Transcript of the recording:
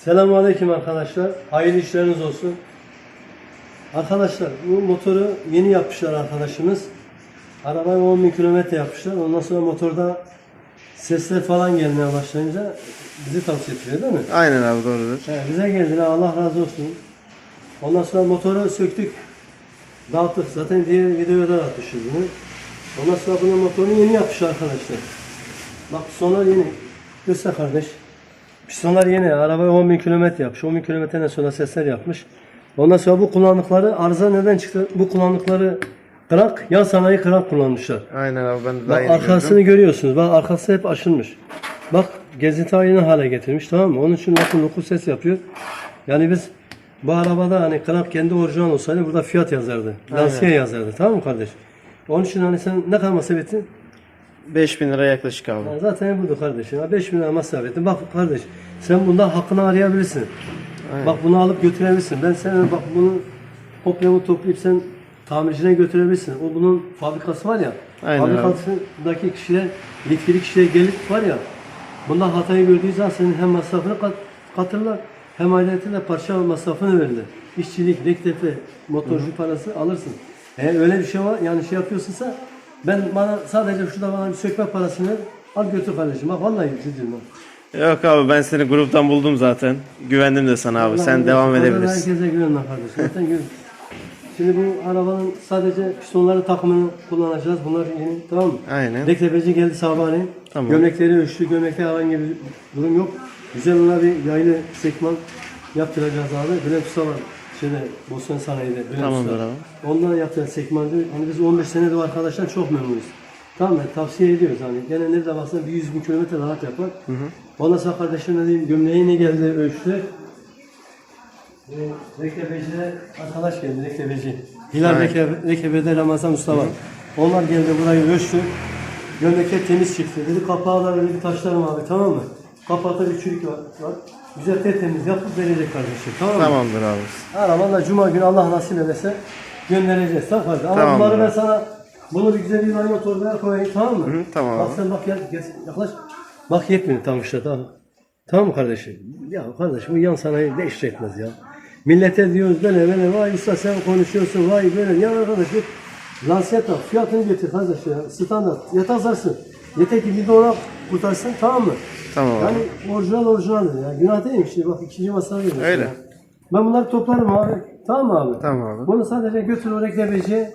Selamun Aleyküm arkadaşlar. Hayırlı işleriniz olsun. Arkadaşlar bu motoru yeni yapmışlar arkadaşımız. Arabayı 10 bin kilometre yapmışlar. Ondan sonra motorda sesler falan gelmeye başlayınca bizi tavsiye ediyor değil mi? Aynen abi doğrudur. He, bize geldiler Allah razı olsun. Ondan sonra motoru söktük. Dağıttık. Zaten diğer videoda da atmışız bunu. Ondan sonra bunun motorunu yeni yapmışlar arkadaşlar. Bak pistonlar yeni. Göster kardeş. Pistonlar yeni. Araba 10 bin kilometre yapmış. 10 bin kilometreden sonra sesler yapmış. Ondan sonra bu kullandıkları arıza neden çıktı? Bu kullandıkları krak, yan sanayi krak kullanmışlar. Aynen abi ben de daha Bak yeni arkasını gördüm. görüyorsunuz. Bak arkası hep aşınmış. Bak gezinti ayını hale getirmiş tamam mı? Onun için bakın loku ses yapıyor. Yani biz bu arabada hani krank kendi orijinal olsaydı burada fiyat yazardı. Lanseye yazardı tamam mı kardeş? Onun için hani sen ne kadar masraf ettin? 5000 lira yaklaşık abi. Ya zaten budur kardeşim. Ya 5 bin lira masraf ettin. Bak kardeş sen bunda hakkını arayabilirsin. Bak bunu alıp götürebilirsin. Ben sana bak bunu kopyamı toplayıp sen tamircine götürebilirsin. O bunun fabrikası var ya. Aynen abi. fabrikasındaki kişiler, yetkili kişiler gelip var ya. Bundan hatayı gördüğü zaman senin hem masrafını kat, katırlar hem ayrıca parça masrafını verirler. İşçilik, rektefe, motorcu parası alırsın. Eğer öyle bir şey var yani şey yapıyorsunsa ben bana sadece şurada bana bir sökme parasını. Al götür kardeşim. Bak vallahi bak. Yok abi ben seni gruptan buldum zaten. Güvendim de sana abi. Sen Allah devam Allah, edebilirsin. Herkese güvenme kardeşim. Zaten güven. Şimdi bu arabanın sadece pistonları takımını kullanacağız. Bunlar yeni tamam mı? Aynen. Deklebeci geldi sabahleyin. Tamam. Gömlekleri ölçtü. Gömlekte herhangi bir durum yok. Güzel ona bir yaylı sekman yaptıracağız abi. Bülent Usta var. Şeyde Bosna Sanayi'de. Tamamdır abi. Ondan yaptığı sekman diyor. Hani biz 15 senedir bu arkadaşlar çok memnunuz. Tamam mı? Tavsiye ediyoruz hani. Gene nerede baksan bir 100 bin kilometre rahat yapar. Ondan sonra kardeşim dediğim gömleği ne geldi ölçtü. Ee, Rekebeci'de arkadaş geldi rekebeci. Hilal Evet. Rekebe, Rekebe'de Ramazan Usta var. Onlar geldi burayı ölçtü. Gömlekler temiz çıktı. Dedi kapağı da dedi taşlarım abi tamam mı? Kapakta bir çürük var. var. Güzel tertemiz yapıp verecek kardeşim tamam mı? Tamamdır abi. Arabanla cuma günü Allah nasip ederse göndereceğiz. Tamam kardeşim. Ama Tamamdır bunları ben abi. sana bunu bir güzel bir naylon torbaya koyayım tamam mı? Hı, tamam Bak abi. sen bak gel, gel yaklaş. Bak yetmiyor tam işte tamam. Tamam mı kardeşim? Ya kardeşim bu yan sanayi ne iş etmez ya. Millete diyoruz böyle böyle vay usta sen konuşuyorsun vay böyle ya arkadaşım. Lansiyet al fiyatını getir kardeş ya standart yatazarsın. Yeter ki bir ona kurtarsın tamam mı? Tamam abi. Yani orijinal orijinaldir ya. Günah değil mi işte bak ikinci masaya geliyorsun Öyle. ya. Ben bunları toplarım abi. Tamam mı abi? Tamam abi. Bunu sadece götür o reklebeciye.